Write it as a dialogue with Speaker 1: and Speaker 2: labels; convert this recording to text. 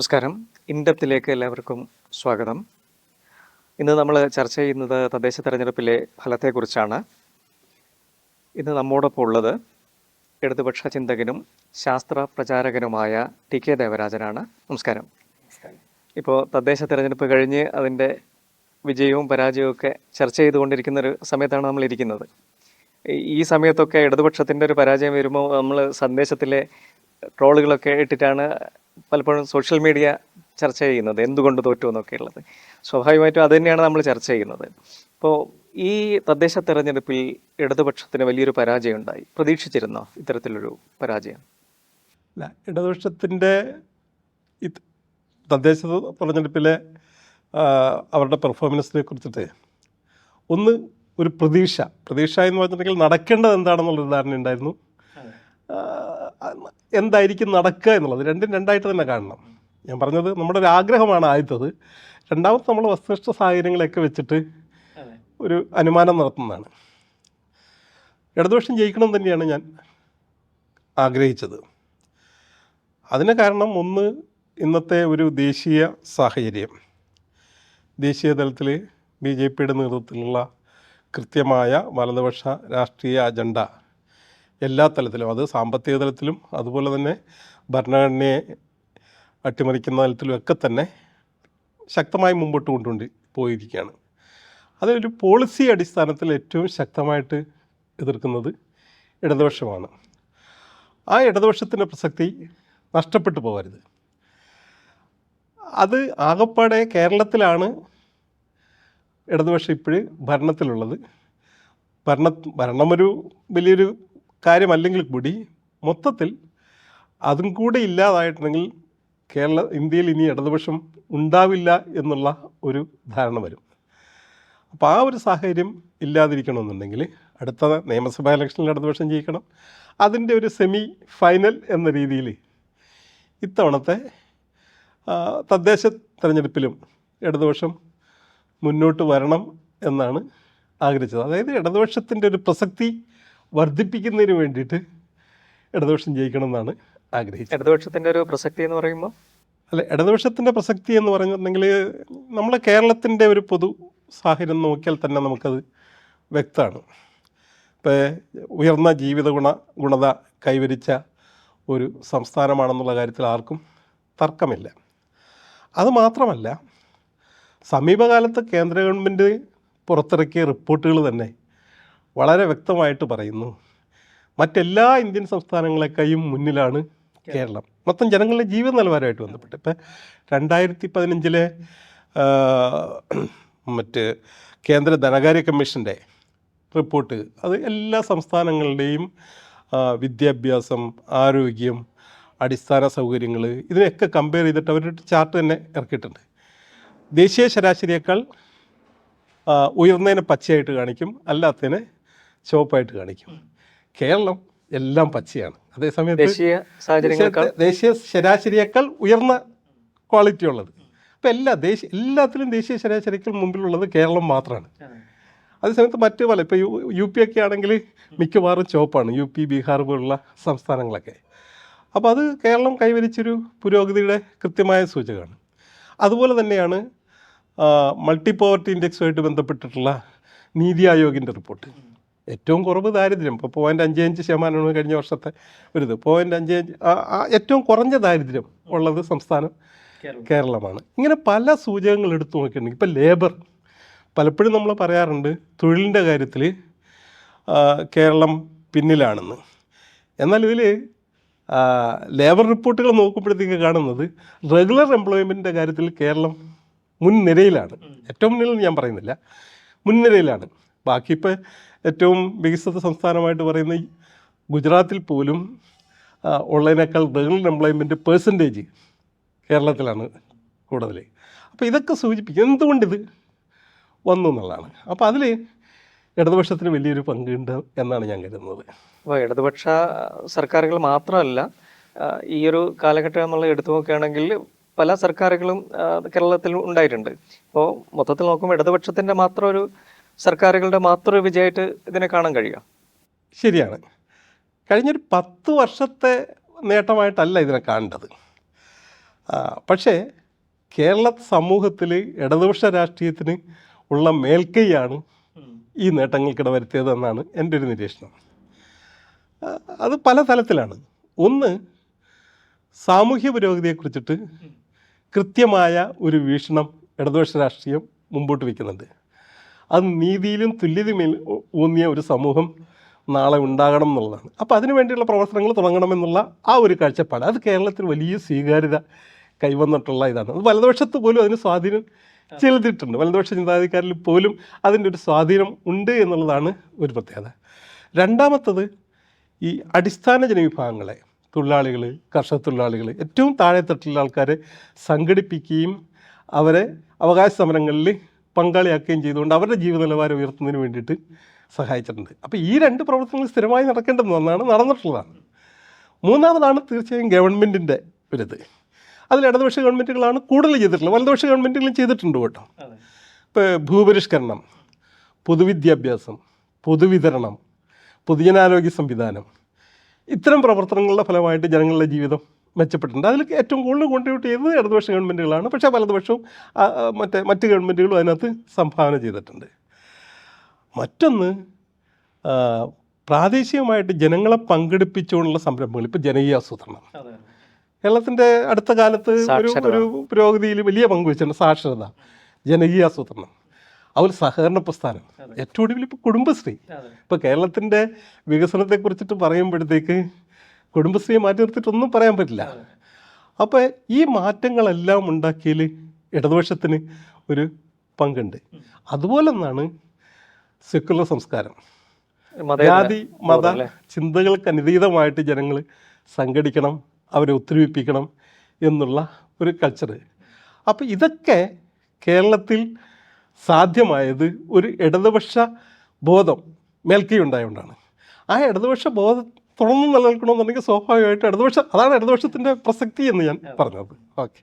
Speaker 1: നമസ്കാരം. ഇൻഡപ്തിലേക്ക് എല്ലാവർക്കും സ്വാഗതം. ഇന്ന് നമ്മൾ ചർച്ച ചെയ്യുന്നത് തദ്ദേശ തെരഞ്ഞെടുപ്പിലെ ഫലത്തെക്കുറിച്ചാണ്. ഇന്ന് നമ്മോടൊപ്പം ഉള്ളത് ഇടതുപക്ഷ ചിന്തകനും ശാസ്ത്ര പ്രചാരകനുമായ ടി കെ ദേവരാജനാണ്. നമസ്കാരം. ഇപ്പോൾ തദ്ദേശ തെരഞ്ഞെടുപ്പ് കഴിഞ്ഞ് അതിന്റെ വിജയവും പരാജയവും ഒക്കെ ചർച്ച ചെയ്തുകൊണ്ടിരിക്കുന്ന ഒരു സമയത്താണ് നമ്മൾ ഇരിക്കുന്നത്. ഈ- സമയത്തൊക്കെ ഇടതുപക്ഷത്തിന്റെ ഒരു പരാജയം വരുമ്പോൾ നമ്മൾ സന്ദേശത്തിലെ ട്രോളുകളൊക്കെ ഇട്ടിട്ടാണ് പലപ്പോഴും സോഷ്യൽ മീഡിയ ചർച്ച ചെയ്യുന്നത് എന്തുകൊണ്ട് തോറ്റു എന്നൊക്കെ ഉള്ളത് സ്വാഭാവികമായിട്ടും അത് തന്നെയാണ് നമ്മൾ ചർച്ച ചെയ്യുന്നത്. ഇപ്പോൾ ഈ തദ്ദേശ തെരഞ്ഞെടുപ്പിൽ ഇടതുപക്ഷത്തിന് വലിയൊരു പരാജയം ഉണ്ടായി പ്രതീക്ഷിച്ചിരുന്നോ ഇത്തരത്തിലൊരു പരാജയം?
Speaker 2: അല്ല ഇടതുപക്ഷത്തിന്റെ തദ്ദേശ തെരഞ്ഞെടുപ്പിലെ അവരുടെ പെർഫോമൻസിനെ കുറിച്ചിട്ട് ഒന്ന് ഒരു പ്രതീക്ഷ. പ്രതീക്ഷ എന്ന് പറഞ്ഞിട്ടുണ്ടെങ്കിൽ നടക്കേണ്ടത് എന്താണെന്നുള്ളൊരു ധാരണ ഉണ്ടായിരുന്നു എന്തായിരിക്കും നടക്കുക എന്നുള്ളത് രണ്ടും രണ്ടായിട്ട് തന്നെ കാണണം. ഞാൻ പറഞ്ഞത് നമ്മുടെ ഒരു ആഗ്രഹമാണ് ആദ്യത്തത്. രണ്ടാമത് നമ്മൾ വസ്തുനിഷ്ഠ സാഹചര്യങ്ങളൊക്കെ വെച്ചിട്ട് ഒരു അനുമാനം നടത്തുന്നതാണ്. ഇടതുപക്ഷം ജയിക്കണം തന്നെയാണ് ഞാൻ ആഗ്രഹിച്ചത്. അതിന് കാരണം ഒന്ന് ഇന്നത്തെ ഒരു ദേശീയ സാഹചര്യം. ദേശീയ തലത്തിൽ ബി ജെ പിയുടെ നേതൃത്വത്തിലുള്ള കൃത്യമായ വലതുപക്ഷ രാഷ്ട്രീയ അജണ്ട എല്ലാ തലത്തിലും അത് സാമ്പത്തിക തലത്തിലും അതുപോലെ തന്നെ ഭരണഘടനയെ അട്ടിമറിക്കുന്ന തലത്തിലും ഒക്കെ തന്നെ ശക്തമായി മുമ്പോട്ട് കൊണ്ടുകൊണ്ട് പോയിരിക്കുകയാണ്. അതൊരു പോളിസി അടിസ്ഥാനത്തിൽ ഏറ്റവും ശക്തമായിട്ട് എതിർക്കുന്നത് ഇടതുപക്ഷമാണ്. ആ ഇടതുപക്ഷത്തിന്റെ പ്രസക്തി നഷ്ടപ്പെട്ടു പോകരുത്. അത് ആകപ്പാടെ കേരളത്തിലാണ് ഇടതുപക്ഷം ഇപ്പോഴും ഭരണത്തിലുള്ളത്. ഭരണ ഭരണമൊരു വലിയൊരു കാര്യമല്ലെങ്കിൽ കൂടി മൊത്തത്തിൽ അതും കൂടെ ഇല്ലാതായിട്ടുണ്ടെങ്കിൽ കേരള ഇന്ത്യയിൽ ഇനി ഇടതുപക്ഷം ഉണ്ടാവില്ല എന്നുള്ള ഒരു ധാരണ വരും. അപ്പോൾ ആ ഒരു സാഹചര്യം ഇല്ലാതിരിക്കണമെന്നുണ്ടെങ്കിൽ അടുത്ത നിയമസഭാ ഇലക്ഷനിൽ ഇടതുപക്ഷം ജയിക്കണം. അതിന്റെ ഒരു സെമി ഫൈനൽ എന്ന രീതിയിൽ ഇത്തവണത്തെ തദ്ദേശ തെരഞ്ഞെടുപ്പിലും ഇടതുപക്ഷം മുന്നോട്ട് വരണം എന്നാണ് ആഗ്രഹിച്ചത്. അതായത് ഇടതുപക്ഷത്തിന്റെ ഒരു പ്രസക്തി വർദ്ധിപ്പിക്കുന്നതിന് വേണ്ടിയിട്ട് ഇടതുപക്ഷം ജയിക്കണം എന്നാണ് ആഗ്രഹിച്ചത്.
Speaker 1: ഇടതുപക്ഷത്തിന്റെ ഒരു പ്രസക്തി എന്ന് പറയുമ്പോൾ
Speaker 2: അല്ല ഇടതുപക്ഷത്തിന്റെ പ്രസക്തി എന്ന് പറഞ്ഞിട്ടുണ്ടെങ്കിൽ നമ്മൾ കേരളത്തിന്റെ ഒരു പൊതു സാഹചര്യം നോക്കിയാൽ തന്നെ നമുക്കത് വ്യക്തമാണ്. ഇപ്പോൾ ഉയർന്ന ജീവിത ഗുണ ഗുണത കൈവരിച്ച ഒരു സംസ്ഥാനമാണെന്നുള്ള കാര്യത്തിൽ ആർക്കും തർക്കമില്ല. അതുമാത്രമല്ല സമീപകാലത്ത് കേന്ദ്ര ഗവൺമെന്റ് പുറത്തിറക്കിയ റിപ്പോർട്ടുകൾ തന്നെ വളരെ വ്യക്തമായിട്ട് പറയുന്നു. മറ്റെല്ലാ ഇന്ത്യൻ സംസ്ഥാനങ്ങളെക്കാളും മുന്നിലാണ് കേരളം. മൊത്തം ജനങ്ങളുടെ ജീവിത നിലവാരമായിട്ട് ബന്ധപ്പെട്ട്. ഇപ്പം രണ്ടായിരത്തി പതിനഞ്ചിലെ മറ്റ് കേന്ദ്ര ധനകാര്യ കമ്മീഷന്റെ റിപ്പോർട്ട് അത് എല്ലാ സംസ്ഥാനങ്ങളുടെയും വിദ്യാഭ്യാസം ആരോഗ്യം അടിസ്ഥാന സൗകര്യങ്ങൾ ഇതിനെയൊക്കെ കമ്പയർ ചെയ്തിട്ട് അവരുടെ ചാർട്ട് തന്നെ ഇറക്കിയിട്ടുണ്ട്. ദേശീയ ശരാശരിയേക്കാൾ ഉയർന്നതിനെ പച്ചയായിട്ട് കാണിക്കും. അല്ലാത്തതിനെ ചുവപ്പായിട്ട് കാണിക്കും. കേരളം എല്ലാം പച്ചയാണ്. അതേസമയം
Speaker 1: ദേശീയ
Speaker 2: ദേശീയ- ദേശീയ ശരാശരിയേക്കാൾ ഉയർന്ന ക്വാളിറ്റി ഉള്ളത്. അപ്പോൾ എല്ലാ ദേശീയ എല്ലാത്തിലും ദേശീയ ശരാശരിക്ക് മുമ്പിലുള്ളത് കേരളം മാത്രമാണ് അതേസമയത്ത് മറ്റു പല ഇപ്പോൾ യു യു പി ഒക്കെ ആണെങ്കിൽ മിക്കവാറും ചുവപ്പാണ്. യു പി ബീഹാർ പോലുള്ള സംസ്ഥാനങ്ങളൊക്കെ. അപ്പോൾ അത് കേരളം കൈവരിച്ചൊരു പുരോഗതിയുടെ കൃത്യമായ സൂചകമാണ്. അതുപോലെ തന്നെയാണ് മൾട്ടി പോവർട്ടി ഇൻഡെക്സുമായിട്ട് ബന്ധപ്പെട്ടിട്ടുള്ള നീതി ആയോഗിന്റെ റിപ്പോർട്ട് ഏറ്റവും കുറവ് ദാരിദ്ര്യം. ഇപ്പോൾ പോയിന്റ് അഞ്ച് അഞ്ച് ശതമാനമാണ് കഴിഞ്ഞ വർഷത്തെ ഒരു ഇത് പോയിന്റ് അഞ്ച് അഞ്ച് ഏറ്റവും കുറഞ്ഞ ദാരിദ്ര്യം ഉള്ളത് സംസ്ഥാനം കേരളമാണ്. ഇങ്ങനെ പല സൂചകങ്ങൾ എടുത്തു നോക്കിയിട്ടുണ്ടെങ്കിൽ ഇപ്പോൾ ലേബർ പലപ്പോഴും നമ്മൾ പറയാറുണ്ട് തൊഴിലിന്റെ കാര്യത്തിൽ കേരളം പിന്നിലാണെന്ന്. എന്നാൽ ഇതിൽ ലേബർ റിപ്പോർട്ടുകൾ നോക്കുമ്പോഴത്തേക്ക് കാണുന്നത് റെഗുലർ എംപ്ലോയ്മെന്റിന്റെ കാര്യത്തിൽ കേരളം മുൻനിരയിലാണ്. ഏറ്റവും മുന്നിൽ ഞാൻ പറയുന്നില്ല. മുൻനിരയിലാണ്. ബാക്കി ഇപ്പോൾ ഏറ്റവും വികസിത സംസ്ഥാനമായിട്ട് പറയുന്ന ഗുജറാത്തിൽ പോലും ഉള്ളതിനേക്കാൾ റെഗുലർ എംപ്ലോയ്മെന്റ് പേഴ്സന്റേജ് കേരളത്തിലാണ് കൂടുതൽ. അപ്പോൾ ഇതൊക്കെ സൂചിപ്പിക്കും എന്തുകൊണ്ടിത് വന്നു എന്നുള്ളതാണ്. അപ്പോൾ അതിൽ ഇടതുപക്ഷത്തിന് വലിയൊരു പങ്കുണ്ട് എന്നാണ് ഞാൻ കരുതുന്നത്.
Speaker 1: അപ്പോൾ ഇടതുപക്ഷ സർക്കാരുകൾ മാത്രമല്ല ഈ ഒരു കാലഘട്ടം എന്നുള്ള എടുത്തു നോക്കുകയാണെങ്കിൽ പല സർക്കാരുകളും കേരളത്തിൽ ഉണ്ടായിട്ടുണ്ട്. അപ്പോൾ മൊത്തത്തിൽ നോക്കുമ്പോൾ ഇടതുപക്ഷത്തിന്റെ മാത്രം ഒരു സർക്കാരുകളുടെ മാത്രം വിജയമായിട്ട് ഇതിനെ കാണാൻ കഴിയുക?
Speaker 2: ശരിയാണ്. കഴിഞ്ഞൊരു പത്ത് വർഷത്തെ നേട്ടമായിട്ടല്ല ഇതിനെ കാണേണ്ടത്. പക്ഷേ കേരള സമൂഹത്തിൽ ഇടതുപക്ഷ രാഷ്ട്രീയത്തിന് ഉള്ള മേൽക്കൈയാണ് ഈ നേട്ടങ്ങൾക്കിട വരുത്തിയതെന്നാണ് എന്റെ ഒരു നിരീക്ഷണം. അത് പല തലത്തിലാണ്. ഒന്ന് സാമൂഹ്യ പുരോഗതിയെക്കുറിച്ചിട്ട് കൃത്യമായ ഒരു വീക്ഷണം ഇടതുപക്ഷ രാഷ്ട്രീയം മുമ്പോട്ട് വയ്ക്കുന്നുണ്ട്. അത് നീതിയിലും തുല്യതയും ഊന്നിയ ഒരു സമൂഹം നാളെ ഉണ്ടാകണം എന്നുള്ളതാണ്. അപ്പോൾ അതിനു വേണ്ടിയുള്ള പ്രവർത്തനങ്ങൾ തുടങ്ങണമെന്നുള്ള ആ ഒരു കാഴ്ചപ്പാട്. അത് കേരളത്തിൽ വലിയ സ്വീകാര്യത കൈവന്നിട്ടുള്ള ഇതാണ്. അത് വലതുപക്ഷത്ത് പോലും അതിന് സ്വാധീനം ചെലുത്തിയിട്ടുണ്ട്. വലതുപക്ഷ ചിന്താധികാരിൽ പോലും അതിന്റെ ഒരു സ്വാധീനം ഉണ്ട് എന്നുള്ളതാണ് ഒരു പ്രത്യേകത. രണ്ടാമത്തത് ഈ അടിസ്ഥാന ജനവിഭാഗങ്ങളെ തൊഴിലാളികൾ കർഷക തൊഴിലാളികൾ ഏറ്റവും താഴെത്തട്ടിലുള്ള ആൾക്കാരെ സംഘടിപ്പിക്കുകയും അവരെ അവകാശ സമരങ്ങളിൽ പങ്കാളിയാക്കുകയും ചെയ്തുകൊണ്ട് അവരുടെ ജീവിത നിലവാരം ഉയർത്തുന്നതിന് വേണ്ടിയിട്ട് സഹായിച്ചിട്ടുണ്ട്. അപ്പോൾ ഈ രണ്ട് പ്രവർത്തനങ്ങൾ സ്ഥിരമായി നടക്കേണ്ടുന്ന ഒന്നാണ് നടന്നിട്ടുള്ളതാണ്. മൂന്നാമതാണ് തീർച്ചയായും ഗവൺമെന്റിന്റെ ഒരിത്. അതിൽ ഇടതുപക്ഷ ഗവൺമെന്റുകളാണ് കൂടുതൽ ചെയ്തിട്ടുള്ളത്. വലതുപക്ഷ ഗവൺമെന്റുകളും ചെയ്തിട്ടുണ്ട് കേട്ടോ. ഇപ്പോൾ ഭൂപരിഷ്കരണം പൊതുവിദ്യാഭ്യാസം പൊതുവിതരണം പൊതുജനാരോഗ്യ സംവിധാനം ഇത്തരം പ്രവർത്തനങ്ങളുടെ ഫലമായിട്ട് ജനങ്ങളുടെ ജീവിതം മെച്ചപ്പെട്ടിട്ടുണ്ട്. അതിൽ ഏറ്റവും കൂടുതൽ കോൺട്രിബ്യൂട്ട് ചെയ്തത് ഇടതുപക്ഷ ഗവൺമെന്റുകളാണ് പക്ഷേ വലതുപക്ഷവും മറ്റേ മറ്റ് ഗവൺമെന്റുകളും അതിനകത്ത് സംഭാവന ചെയ്തിട്ടുണ്ട്. മറ്റൊന്ന് പ്രാദേശികമായിട്ട് ജനങ്ങളെ പങ്കെടുപ്പിച്ചുകൊണ്ടുള്ള സംരംഭങ്ങൾ. ഇപ്പോൾ ജനകീയ ആസൂത്രണം. കേരളത്തിന്റെ അടുത്ത കാലത്ത് ഒരു ഒരു പുരോഗതിയിൽ വലിയ പങ്ക് വെച്ചിട്ടുണ്ട് സാക്ഷരത ജനകീയ ആസൂത്രണം. അതുപോലെ സഹകരണ പ്രസ്ഥാനം. ഏറ്റവും ഒടുവിൽ ഇപ്പോൾ കുടുംബശ്രീ. ഇപ്പോൾ കേരളത്തിന്റെ വികസനത്തെക്കുറിച്ചിട്ട് പറയുമ്പോഴത്തേക്ക് കുടുംബശ്രീയെ മാറ്റി നിർത്തിയിട്ടൊന്നും പറയാൻ പറ്റില്ല. അപ്പോൾ ഈ മാറ്റങ്ങളെല്ലാം ഉണ്ടാക്കിയതിൽ ഇടതുപക്ഷത്തിന് ഒരു പങ്കുണ്ട്. അതുപോലെ ഒന്നാണ് സെക്കുലർ സംസ്കാരം ജാതി മത? ചിന്തകൾക്ക് അനുതീതമായിട്ട് ജനങ്ങൾ സംഘടിക്കണം അവരെ ഒത്തൊരുമിപ്പിക്കണം എന്നുള്ള ഒരു കൾച്ചർ അപ്പോൾ ഇതൊക്കെ കേരളത്തിൽ സാധ്യമായത് ഒരു ഇടതുപക്ഷ ബോധം മേൽക്കൈ ഉണ്ടായതുകൊണ്ടാണ് ആ ഇടതുപക്ഷ ബോധം തുടർന്ന് നിലനിൽക്കണമെന്നുണ്ടെങ്കിൽ സ്വാഭാവികമായിട്ട് ഇടതുപക്ഷം അതാണ് ഇടതുപക്ഷത്തിന്റെ പ്രസക്തി എന്ന് ഞാൻ പറഞ്ഞത്. ഓക്കെ.